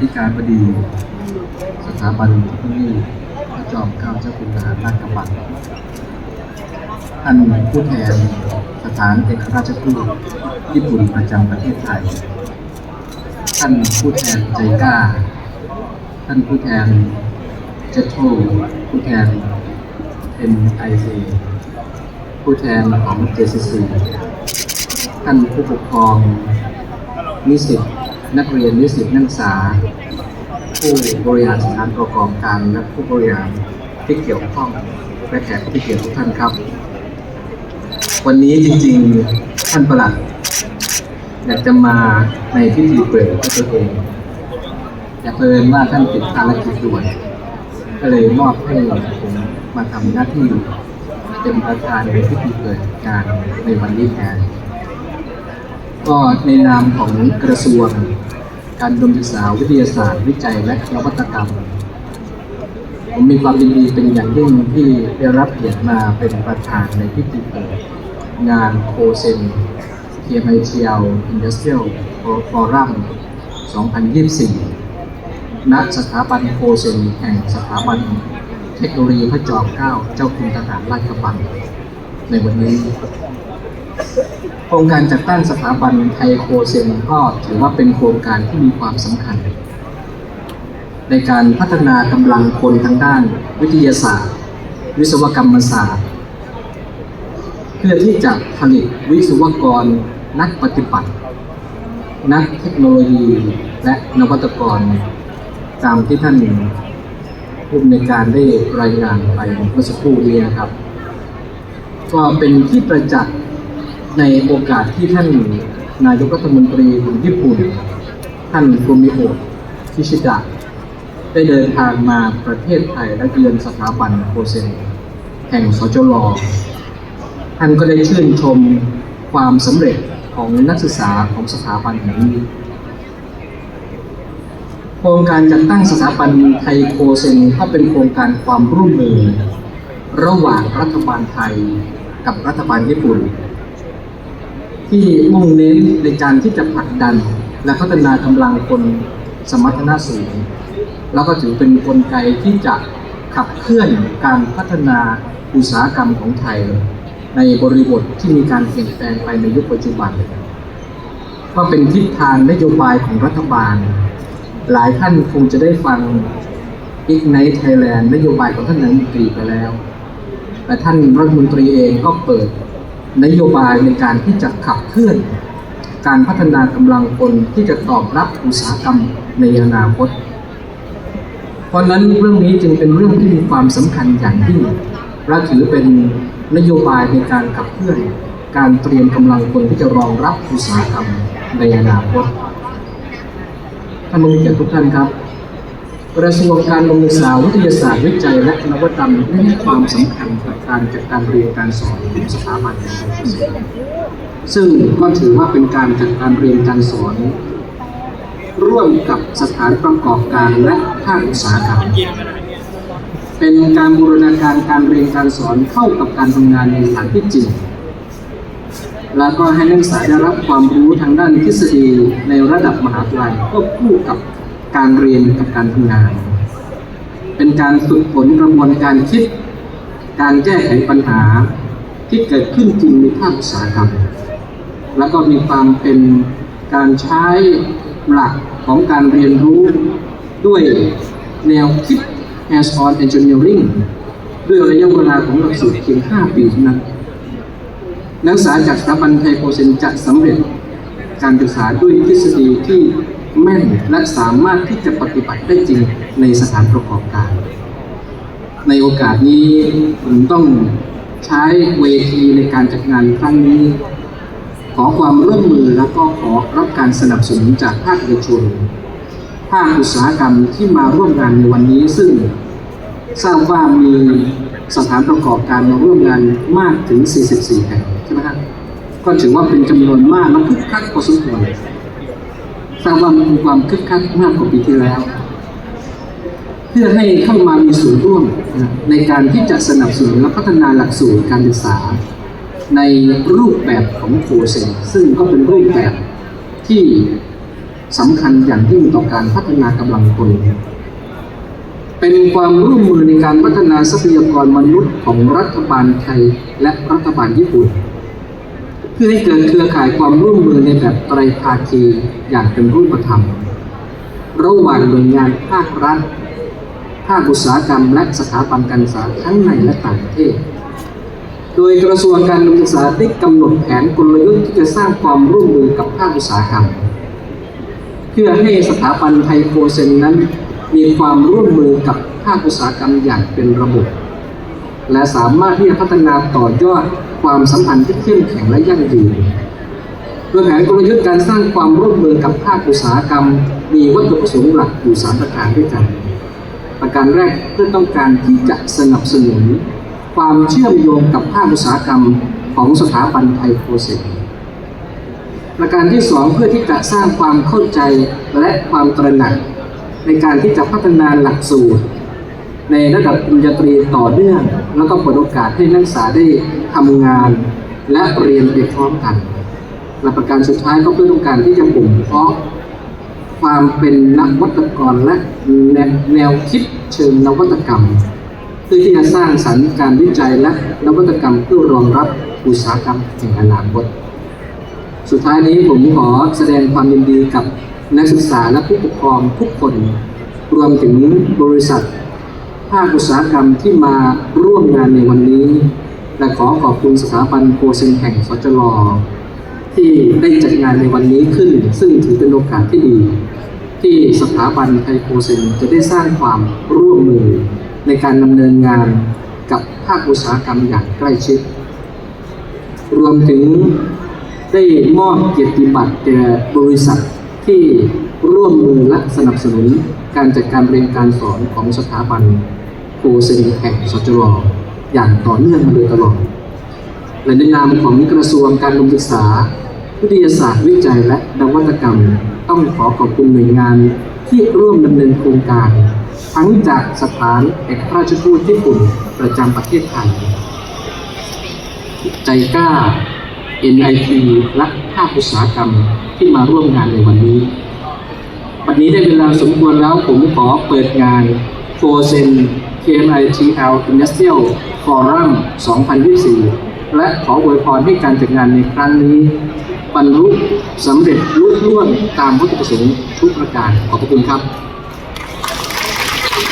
ธิการบดี สถาบันเทคโนโลยีพระจอมเกล้าเจ้าคุณทหารราชกระบังท่านผู้แทนสถานเอกราชทูตญี่ปุ่นประจำประเทศไทย ท่านผู้แทนใจกล้า ท่านผู้แทนเจโทผู้แทน NIA ผู้แทนของ JCC ท่านผู้ปกครองนิสิต นักเรียนนิสิตนักศึกษา ผู้บริหารสถานประกอบการและผู้บริหารที่เกี่ยวข้องและแขกผู้มีเกียรติทุกท่านครับ วันนี้จริงๆท่านประหลัดอยากจะมาในพิธีเปิดด้วยตัวเองอยากเพิ่นว่าท่านติดภารกิจด่วนก็เลยมอบให้ผมมาทำหน้าที่เป็นประธานในพิธีเปิดงานในวันนี้แทน ก็ในนามของกระทรวง การดมศึกษาวิทยาศาสตร์ วิจัยและนวัตกรรม ผมมีความยินดีเป็นอย่างยิ่งที่ได้รับเกียรติมาเป็นประธานในพิธีเปิดงานโคเซน PMITL Industrial Forum 2024 ณ สถาบันโคเซนแห่งสถาบันเทคโนโลยีพระจอมเกล้าเจ้าคุณทหารราชกระบังในวันนี้ รงการจัดตั้งสถาบันไทยโคเซนก็ถือว่าเป็นโครงการที่มีความสำคัญ ในการพัฒนากำลังคนทางด้านวิทยาศาสตร์ วิศวกรรมศาสตร์ เพื่อที่จะผลิตวิศวกรนักปฏิบัติ นักเทคโนโลยีและนวัตกร ตามที่ท่านผู้อำนการได้รายงานไปเมื่อสักครู่นี้นะครับ ก็เป็นที่ประจักษ์ ในโอกาสที่ท่านนายกรัฐมนตรีของญี่ปุ่น ท่านฟูมิโอะคิชิดะได้เดินทางมาประเทศไทยและเยือนสถาบันโคเซนแห่งสจลท่านก็ได้ชื่นชมความสำเร็จของนักศึกษาของสถาบันแห่งนี้โครงการจัดตั้งสถาบันไทยโคเซนก็เป็นโครงการความร่วมมือ ระหว่างรัฐบาลไทยกับรัฐบาลญี่ปุ่น ที่มุ่งเน้นในการที่จะผลักดัน และพัฒนากำลังคนสมรรถนะสูง แล้วก็ถือเป็นนกลไกที่จะขับเคลื่อนการพัฒนาอุตสาหกรรมของไทย ในบริบทที่มีการเปลี่ยนแปลงไปในยุคปัจจุบันก็เป็นทิศทางนโยบายของรัฐบาล หลายท่านคงจะได้ฟัง Ignite Thailand นโยบายของท่านนายกรัฐมนตรีไปแล้ว แต่ท่านรัฐมนตรีเองก็เปิด นโยบายในการที่จะขับเคลื่อน การพัฒนากำลังคนที่จะตอบรับอุตสาหกรรมในอนาคต เพราะนั้นเรื่องนี้จึงเป็นเรื่องที่มีความสำคัญอย่างยิ่งและถือเป็นนโยบายในการขับเคลื่อน การเตรียมกำลังคนที่จะรองรับอุตสาหกรรมในอนาคตท่านผู้มีเกียรติทุกท่านครับ กระทรวงการศึกษาวิทยาศาสตร์วิจัย และนวัตกรรมได้ให้ความสำคัญกับการจัดการเรียนการสอนของสถาบันการศึกษาซึ่งก็ถือว่าเป็นการจัดการเรียนการสอน ร่วมกับสถานประกอบการและภาคอุตสาหกรรมเป็นการบูรณาการการเรียนการสอนเข้ากับการทำงานในสถานที่จริงแล้วก็ให้นักศึกษาได้รับความรู้ทางด้านทฤษฎีในระดับมหาวิทยาลัยควบคู่กับ การเรียนกับการทำงาน เป็นการฝึกฝนกระบวนการคิด การแก้ไขปัญหาที่เกิดขึ้นจริงในภาคอุตสาหกรรม แล้วก็มีความเป็นการใช้หลักของการเรียนรู้ด้วยแนวคิด hands-on engineering ด้วยระยะเวลาของหลักสูตรเพียง 5 ปีเท่านั้น นักศึกษาจากสถาบันไทยโคเซนจะสำเร็จการศึกษาด้วยทฤษฎีที่ แม่นและสามารถที่จะปฏิบัติได้จริงในสถานประกอบการ ในโอกาสนี้ผมต้องใช้เวทีในการจัดงานครั้งนี้ ขอความร่วมมือและก็ขอรับการสนับสนุนจากภาคเอกชนภาคอุตสาหกรรมที่มาร่วมงานในวันนี้ซึ่งทราบว่ามีสถานประกอบการมาร่วมงานมากถึง 44 แห่งใช่ไหมครับก็ถือว่าเป็นจำนวนมากและคึกคักพอสมควร ทราบว่ามีความคึกคักมากกว่าปีที่แล้ว เพื่อให้เข้ามามีส่วนร่วมในการที่จะสนับสนุนและพัฒนาหลักสูตรการศึกษา ในรูปแบบของโคเซนซึ่งก็เป็นรูปแบบที่สำคัญอย่างยิ่งต่อการพัฒนากำลังคนเป็นความร่วมมือในการพัฒนาทรัพยากรมนุษย์ของรัฐบาลไทยและรัฐบาลญี่ปุ่น เพื่อให้เกิดเครือข่ายความร่วมมือในแบบไตรภาคีอย่างเป็นรูปธรรม ระหว่างหน่วยงานภาครัฐ ภาคอุตสาหกรรม และสถาบันการศึกษาทั้งในและต่างประเทศ โดยกระทรวงการศึกษาได้กำหนดแผนกลยุทธ์ที่จะสร้างความร่วมมือกับภาคอุตสาหกรรม เพื่อให้สถาบันไทยโคเซนนั้น มีความร่วมมือกับภาคอุตสาหกรรมอย่างเป็นระบบ และสามารถที่จะพัฒนาต่อยอดความสัมพันธ์ที่เข้มแข็งและยั่งยืนโดยแผนกลยุทธ์การสร้างความร่วมมือกับภาคอุตสาหกรรม มีวัตถุประสงค์หลักอยู่สามประการด้วยกัน ประการแรกเพื่อต้องการที่จะสนับสนุน ความเชื่อมโยงกับภาคอุตสาหกรรมของสถาบันไทยโปรเซสประการที่สองเพื่อที่จะสร้างความเข้าใจและความตระหนัก ในการที่จะพัฒนาหลักสูตร ในระดับปริญญาตรีต่อเนื่อง แล้วก็เปิดโอกาสให้นักศึกษาได้ทำงาน และเรียนไปพร้อมกันและประการสุดท้ายก็เพื่อต้องการที่จะบ่มเพาะความเป็นนักวัตกรและแนวแนวคิดเชิงนวัตกรรมเพื่อที่จะสร้างสรรค์การวิจัยและนวัตกรรมเพื่อรองรับอุตสาหกรรมแห่งอนาคต สุดท้ายนี้ผมขอแสดงความยินดีกับนักศึกษาและผู้ปกครองทุกคน รวมถึงบริษัทาคอุตสาหกรรมที่มาร่วมงานในวันนี้และขอขอบคุณสถาบันโคเซนแห่งสจลที่ได้จัดงานในวันนี้ขึ้น ซึ่งถือเป็นโอกาสที่ดี ที่สถาบันไทยโคเซนจะได้สร้างความร่วมมือในการดำเนินงานกับภาคอุตสาหกรรมอย่างใกล้ชิด รวมถึงได้มอบเกียรติบัตรแก่บริษัทที่ร่วมมือและสนับสนุน การจัดการเรียนการสอนของสถาบันโคเซนแห่งสจลอย่างต่อเนื่องมาโดยตลอดและในนามของกระทรวงการศึกษา วิทยาศาสตร์วิจัยและนวัตกรรม ต้องขอขอบคุณหน่วยงานที่ร่วมดำเนินโครงการ ทั้งจากสถานเอกอัครราชทูตญี่ปุ่นประจำประเทศไทย ใจกล้า NIT และภาคอุตสาหกรรมที่มาร่วมงานในวันนี้ วันนี้ได้เวลาสมควรแล้วผมขอเปิดงานโฟเซน KMITL Industrial Forum 2024 และขออวยพรให้การจัดงานในครั้งนี้ บรรลุสำเร็จรุ่งร่วงตามวัตถุประสงค์ทุกประการขอบพระคุณครับ